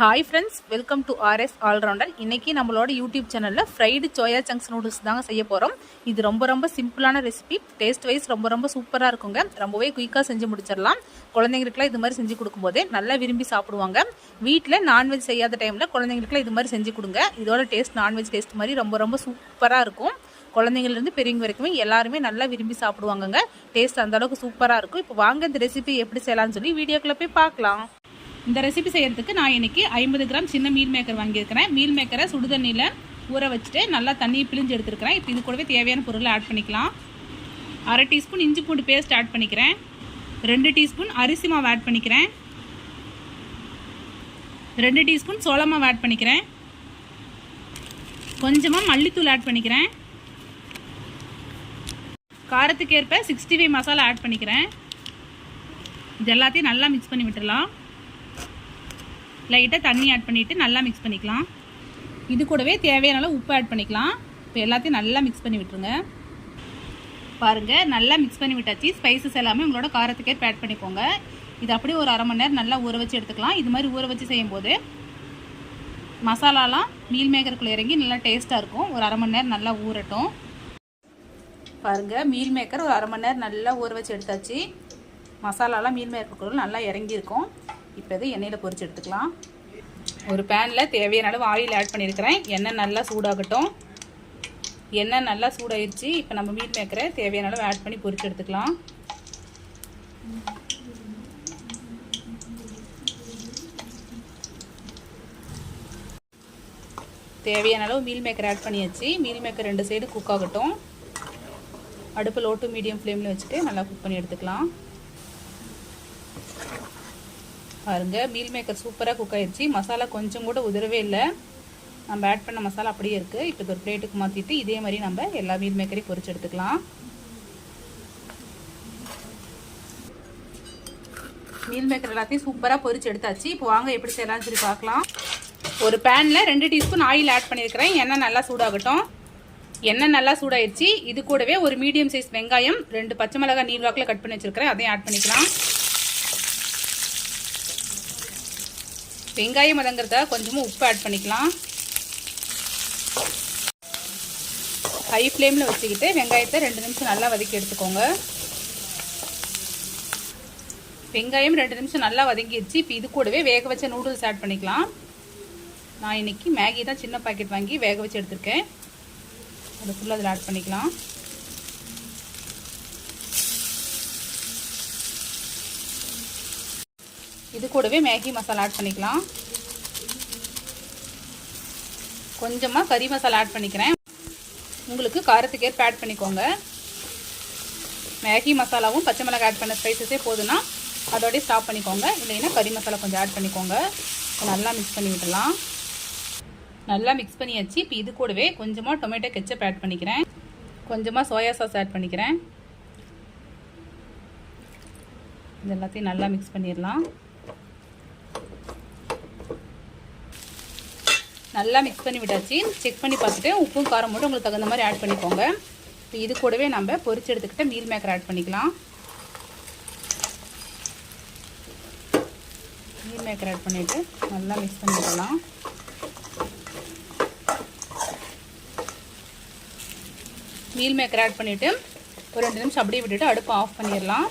Hi friends welcome to RS all rounder இன்றைக்கி நம்மளோட YouTube சேனலில் ஃப்ரைடு சோயா சங்க்ஸ் நூடுல்ஸ் தாங்க செய்ய போகிறோம் இது ரொம்ப ரொம்ப சிம்பிளான ரெசிபி டேஸ்ட் வைஸ் ரொம்ப ரொம்ப சூப்பராக இருக்குங்க. ரொம்பவே குயிக்காக செஞ்சு முடிச்சிடலாம். குழந்தைங்களுக்குலாம் இது மாதிரி செஞ்சு கொடுக்கும்போதே நல்லா விரும்பி சாப்பிடுவாங்க. வீட்டில் நான்வெஜ் செய்யாத டைமில் குழந்தைங்களுக்குலாம் இது மாதிரி செஞ்சு கொடுங்க. இதோட டேஸ்ட் நான்வெஜ் டேஸ்ட் மாதிரி ரொம்ப ரொம்ப சூப்பராக இருக்கும். குழந்தைங்கள்லேருந்து பெரியவங்க வரைக்குமே எல்லாருமே நல்லா விரும்பி சாப்பிடுவாங்கங்க. டேஸ்ட் அந்தளவுக்கு சூப்பராக இருக்கும். இப்போ வாங்க இந்த ரெசிபி எப்படி செய்யலாம்னு சொல்லி வீடியோக்குள்ளே போய் பார்க்கலாம். இந்த ரெசிபி செய்கிறதுக்கு நான் இன்றைக்கி ஐம்பது கிராம் சின்ன மீல் மேக்கர் வாங்கியிருக்கிறேன். மீல் மேக்கரை சுடுதண்ணியில் ஊற வச்சுட்டு நல்லா தண்ணியை பிழிஞ்சு எடுத்துருக்கிறேன். இப்போ இது கூடவே தேவையான பொருளை ஆட் பண்ணிக்கலாம். அரை டீஸ்பூன் இஞ்சி பூண்டு பேஸ்ட் ஆட் பண்ணிக்கிறேன். ரெண்டு டீஸ்பூன் அரிசி மாவு ஆட் பண்ணிக்கிறேன். ரெண்டு டீஸ்பூன் சோள மாவு ஆட் பண்ணிக்கிறேன். கொஞ்சமாக மல்லித்தூள் ஆட் பண்ணிக்கிறேன். காரத்துக்கேற்ப சிக்ஸ்டி ஃபைவ் மசாலா ஆட் பண்ணிக்கிறேன். இது எல்லாத்தையும் நல்லா மிக்ஸ் பண்ணி விட்டுடலாம். லைட்டாக தண்ணி ஆட் பண்ணிவிட்டு நல்லா மிக்ஸ் பண்ணிக்கலாம். இது கூடவே தேவையான அளவு உப்பு ஆட் பண்ணிக்கலாம். இப்போ எல்லாத்தையும் நல்லா மிக்ஸ் பண்ணி விட்டுருங்க. பாருங்கள் நல்லா மிக்ஸ் பண்ணி விட்டாச்சு. ஸ்பைசஸ் எல்லாமே உங்களோட காரத்துக்கேற்ப ஆட் பண்ணிக்கோங்க. இது அப்படியே ஒரு அரை மணி நேரம் நல்லா ஊற வச்சு எடுத்துக்கலாம். இது மாதிரி ஊற வச்சு செய்யும்போது மசாலாலாம் மீல் மேக்கருக்குள்ளே இறங்கி நல்லா டேஸ்ட்டாக இருக்கும். ஒரு அரை மணி நேரம் நல்லா ஊறட்டும். பாருங்கள் மீல் மேக்கர் ஒரு அரை மணி நேரம் நல்லா ஊற வச்சு எடுத்தாச்சு. மசாலாலாம் மீல் மேக்கருக்குள்ள நல்லா இறங்கியிருக்கும். இப்போ இது எண்ணெயில் பொறிச்சு எடுத்துக்கலாம். ஒரு பேனில் தேவையான அளவு ஆயில் ஆட் பண்ணியிருக்கிறேன். எண்ணெய் நல்லா சூடாகட்டும். எண்ணெய் நல்லா சூடாயிருச்சு. இப்போ நம்ம மீன் மேக்கரை தேவையான அளவு ஆட் பண்ணி பொறிச்சு எடுத்துக்கலாம். தேவையான அளவு மீல் மேக்கர் ஆட் பண்ணியாச்சு. மீல் மேக்கர் ரெண்டு சைடு குக் ஆகட்டும். அடுப்பு லோ டு மீடியம் ஃப்ளேமில் வச்சுட்டு நல்லா குக் பண்ணி எடுத்துக்கலாம். பாருங்க. மீல் மேக்கர் சூப்பராக குக் ஆயிடுச்சு மசாலா கொஞ்சம் கூட உதறவே இல்லை. நம்ம ஆட் பண்ண மசாலா அப்படியே இருக்குது இப்போ ஒரு பிளேட்டுக்கு மாற்றிட்டு இதே மாதிரி நம்ம எல்லா மீல் மேக்கரையும் பொரிச்சு எடுத்துக்கலாம். மீல் மேக்கர் எல்லாத்தையும் சூப்பராக பொறிச்சு எடுத்தாச்சு. இப்போ வாங்க எப்படி செய்யலாம்னு சொல்லி பார்க்கலாம். ஒரு பேனில் ரெண்டு டீஸ்பூன் ஆயில் ஆட் பண்ணியிருக்கிறேன். எண்ணெய் நல்லா சூடாகட்டும். எண்ணெய் நல்லா சூடாயிடுச்சு இது கூடவே ஒரு மீடியம் சைஸ் வெங்காயம் ரெண்டு பச்சை மிளகாய் நீர்வாக்கில் கட் பண்ணி வச்சிருக்கிறேன். அதையும் ஆட் பண்ணிக்கலாம். வெங்காயம் வதங்கிறத கொஞ்சமாக உப்பு ஆட் பண்ணிக்கலாம். ஹை ஃப்ளேமில் வச்சுக்கிட்டு வெங்காயத்தை ரெண்டு நிமிஷம் நல்லா வதக்கி எடுத்துக்கோங்க. வெங்காயம் ரெண்டு நிமிஷம் நல்லா வதங்கிடுச்சு. இப்போ இது கூடவே வேக வச்ச நூடுல்ஸ் ஆட் பண்ணிக்கலாம். நான் இன்னைக்கு மேகி தான் சின்ன பாக்கெட் வாங்கி வேக வச்சு எடுத்திருக்கேன். அது ஃபுல்லாக அதில் ஆட் பண்ணிக்கலாம். இது கூடவே மேகி மசாலா ஆட் பண்ணிக்கலாம். கொஞ்சமாக கறி மசாலா ஆட் பண்ணிக்கிறேன். உங்களுக்கு காரத்துக்கு ஏற்ப ஆட் பண்ணிக்கோங்க. மேகி மசாலாவும் பச்சை மிளகாய் ஆட் பண்ண ஸ்பைசஸே போதுன்னா அதோடய ஸ்டாப் பண்ணிக்கோங்க. இல்லைன்னா கறி மசாலா கொஞ்சம் ஆட் பண்ணிக்கோங்க. நல்லா மிக்ஸ் பண்ணி விடலாம் நல்லா மிக்ஸ் பண்ணியாச்சு. இப்போ இது கூடவே கொஞ்சமாக டொமேட்டோ கெச்சப் ஆட் பண்ணிக்கிறேன். கொஞ்சமாக சோயா சாஸ் ஆட் பண்ணிக்கிறேன். இது எல்லாத்தையும் நல்லா மிக்ஸ் பண்ணிடலாம். நல்லா மிக்ஸ் பண்ணி விட்டாச்சு. செக் பண்ணி பார்த்துட்டு உப்பும் காரம் மட்டும் உங்களுக்கு தகுந்த மாதிரி ஆட் பண்ணிக்கோங்க. இப்போ இது கூடவே நம்ம பொரிச்சு எடுத்துக்கிட்ட மீல் மேக்கர் ஆட் பண்ணிக்கலாம். மீல் மேக்கர் ஆட் பண்ணிவிட்டு நல்லா மிக்ஸ் பண்ணிக்கலாம் மீல் மேக்கர் ஆட் பண்ணிவிட்டு ஒரு ரெண்டு நிமிஷம் அப்படியே விட்டுட்டு அடுப்பை ஆஃப் பண்ணிடலாம்.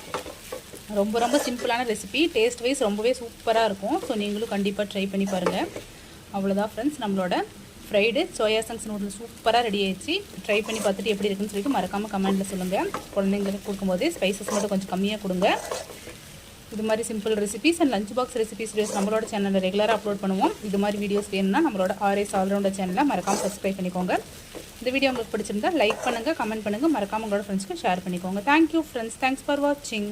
ரொம்ப ரொம்ப சிம்பிளான ரெசிபி டேஸ்ட் வைஸ் ரொம்பவே சூப்பராக இருக்கும். ஸோ நீங்களும் கண்டிப்பாக ட்ரை பண்ணி பாருங்கள் அவ்வளோதான் ஃப்ரெண்ட்ஸ் நம்மளோட ஃப்ரைடு சோயா சங்ஸ் நூடுல்ஸ் சூப்பராக ரெடி ஆயிடுச்சு. ட்ரை பண்ணி பார்த்துட்டு எப்படி இருக்குன்னு சொல்லிட்டு மறக்காமல் கமெண்ட்டில் சொல்லுங்கள் குழந்தைங்களுக்கு கொடுக்கும்போது ஸ்பைசஸ் மட்டும் கொஞ்சம் கம்மியாக கொடுங்க. இது மாதிரி simple recipes and lunch box recipes videos நம்மளோட சேனலில் ரெகுலராக அப்லோட் பண்ணுவோம். இது மாதிரி வீடியோஸ் வேணும்னா நம்மளோட ஆர்எஸ் ஆல்ரவுண்டர் சேனலில் மறக்காமல் சப்ஸ்கிரைப் பண்ணிக்கோங்க. இந்த வீடியோ உங்களுக்கு பிடிச்சிருந்தா லைக் பண்ணுங்கள் கமெண்ட் பண்ணுங்கள் மறக்காமல் உங்களோட ஃப்ரெண்ட்ஸ்க்கு ஷேர் பண்ணிக்கோங்க. தேங்க்யூ ஃப்ரெண்ட்ஸ் தேங்க்ஸ் ஃபார் வாட்சிங்